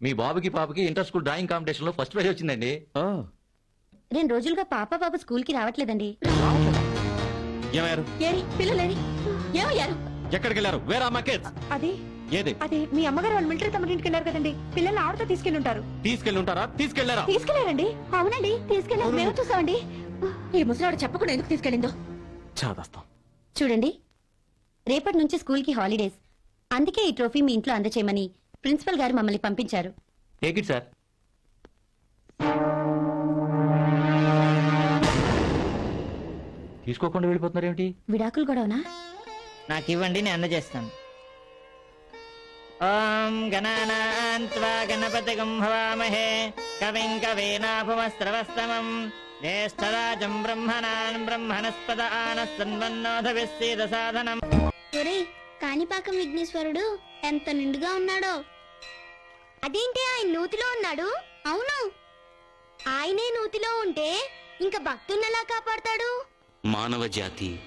మీ బాబుకి పాపకి inter school drawing కాంపిటీషన్లో ఫస్ట్ ప్రైజ్ వచ్చిందండి. ఓ రెండు రోజులుగా పాప బాబు స్కూల్కి రావట్లేదండి. ఏమయ్యారు? ఏరి పిల్లలేరి ఏమయ్యారు? ఎక్కడికి వెళ్ళారు వేరే అమ్మ కిడ్స్ అది. ఏది? అది మీ అమ్మగారు వాళ్ళు మిలిటరీ తమ ఇంటికి వెళ్ళారు కదండి. పిల్లల్ని ఆవిడతో తీసుకెళ్ళి ఉంటారు తీసుకెళ్ళి ఉంటారా తీసుకెళ్ళారా? తీసుకెళ్ళారండి. అవునండి తీసుకెళ్ళాం మేము చూసామండి. ఈ ముసలాడు చెప్పకుండా ఎందుకు తీసుకెళ్ళిందో? చాదస్తాం. చూడండి రేపటి నుంచి స్కూల్కి హాలిడేస్. అందుకే ఈ ట్రోఫీ మీ ఇంట్లో అందచేయమని ప్రిన్సిపల్ గారు మమ్మల్ని పంపించారు. టేక్ ఇట్ సార్ తీసుకోకుండా వెళ్ళిపోతున్నారు ఏమిటి విడాకులు గొడవనా? నాకు ఇవ్వండి నేను అందజేస్తాను. ఓం గణానాన్త్వా గణపతిగం హవామహే కవిం కవీనాభమస్త్రవస్తమం. జ్యేష్ఠరాజం బ్రహ్మణాన్ బ్రహ్మణస్పద ఆనస్తన్వన్నోధవిස්සీద సాధనం కాణిపాకం విఘ్నేశ్వరుడు ఎంత నిండుగా ఉన్నాడో. అదేంటి ఆయన నూతిలో ఉన్నాడు? అవును. ఆయనే నూతిలో ఉంటే ఇంకా భక్తున్నలా కాపాడతాడు? మానవ జాతి.